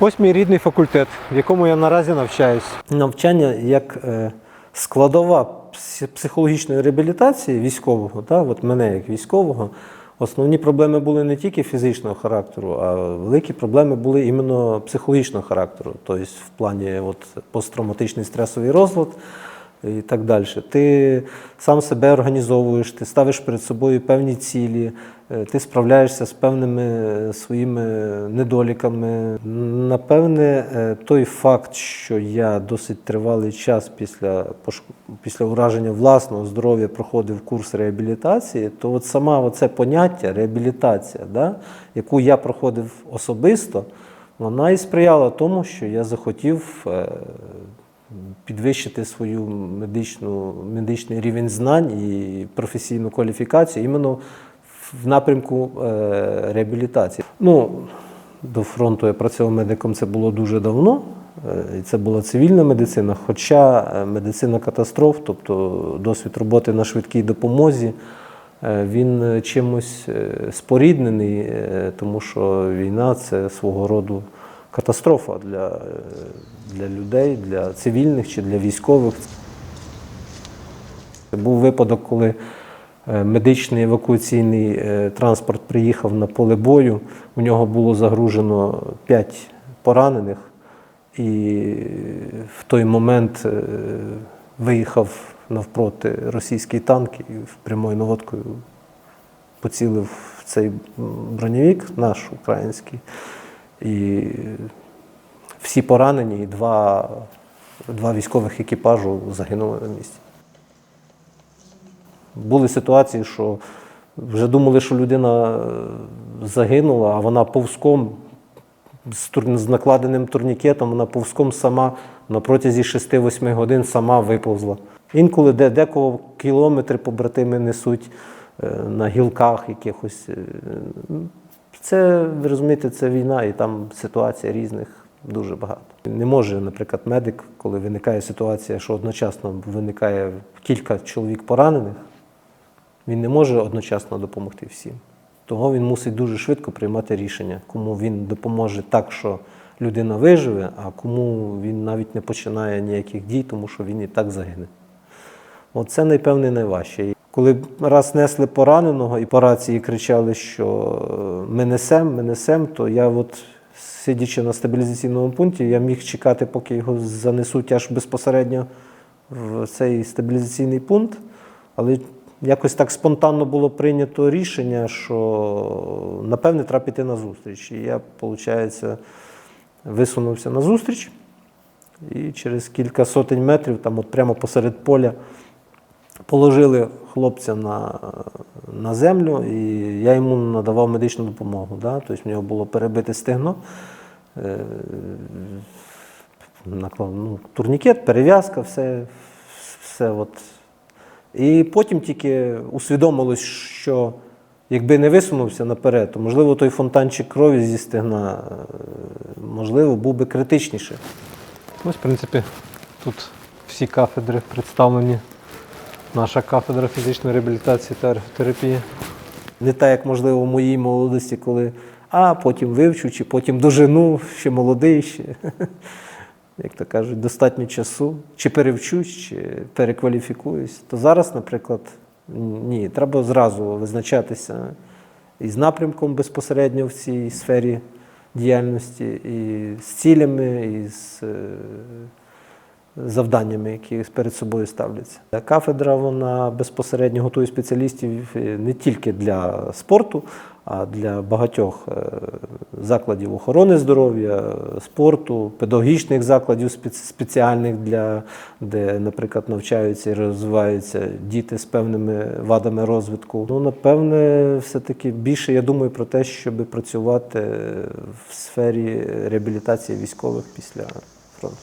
Ось мій рідний факультет, в якому я наразі навчаюсь. Навчання як е, складова психологічної реабілітації військового, та, от мене як військового, основні проблеми були не тільки фізичного характеру, а великі проблеми були іменно психологічного характеру, тобто в плані от, посттравматичний стресовий розлад і так далі. Ти сам себе організовуєш, ти ставиш перед собою певні цілі, е, ти справляєшся з певними е, своїми недоліками. Напевне, е, той факт, що я досить тривалий час після, після ураження власного здоров'я проходив курс реабілітації, то от сама це поняття реабілітація, да, яку я проходив особисто, вона і сприяла тому, що я захотів. Підвищити свою медичну, медичний рівень знань і професійну кваліфікацію іменно в напрямку е, реабілітації. Ну, до фронту я працював медиком, це було дуже давно. е, І це була цивільна медицина, хоча е, медицина катастроф, тобто досвід роботи на швидкій допомозі, він чимось споріднений, тому що війна це свого роду катастрофа для, для людей, для цивільних чи для військових. Був випадок, коли е, медичний евакуаційний е, транспорт приїхав на поле бою. У нього було загружено 5 поранених, і в той момент е, виїхав навпроти російський танк і прямою наводкою поцілив цей бронєвік, наш український. І всі поранені, і два, два військових екіпажу загинули на місці. Були ситуації, що вже думали, що людина е, загинула, а вона повзком з, тур- з накладеним турнікетом, вона повзком сама на протязі 6-8 годин сама виповзла. Інколи де, декого кілометри побратими несуть е, на гілках якихось. Це, ви розумієте, це війна, і там ситуацій різних дуже багато. Не може, наприклад, медик, коли виникає ситуація, що одночасно виникає кілька чоловік поранених, він не може одночасно допомогти всім. Того він мусить дуже швидко приймати рішення, кому він допоможе так, що людина виживе, а кому він навіть не починає ніяких дій, тому що він і так загине. Оце, напевне, найважче. Коли раз несли пораненого і по рації кричали, що е, ми несем, ми несем, то я, от, сидячи на стабілізаційному пункті, я міг чекати, поки його занесуть аж безпосередньо в цей стабілізаційний пункт. Але якось так спонтанно було прийнято рішення, що напевне треба піти на зустріч. І я, виходить, висунувся на зустріч. І через кілька сотень метрів, там от прямо посеред поля, положили хлопця на, на землю, і я йому надавав медичну допомогу. Да? Тобто в нього було перебите стегно, е, наклав- ну, турнікет, перев'язка, все, все от. І потім тільки усвідомилось, що якби не висунувся наперед, то можливо той фонтанчик крові зі стегна, е, можливо, був би критичніше. Ось, в принципі, тут всі кафедри представлені. Наша кафедра фізичної реабілітації та архітерапії. Не так, як можливо в моїй молодості, коли а потім вивчу, чи потім дожену, ще молодий, ще, як то кажуть, достатньо часу, чи перевчусь, чи перекваліфікуюсь. То зараз, наприклад, ні, треба зразу визначатися із напрямком безпосередньо в цій сфері діяльності, і з цілями, і з е, завданнями, які перед собою ставляться. Кафедра вона безпосередньо готує спеціалістів е, не тільки для спорту, а для багатьох е, закладів охорони здоров'я, спорту, педагогічних закладів спеціальних для де, наприклад, навчаються і розвиваються діти з певними вадами розвитку. Ну, напевне, все-таки більше я думаю про те, щоб працювати в сфері реабілітації військових після фронту.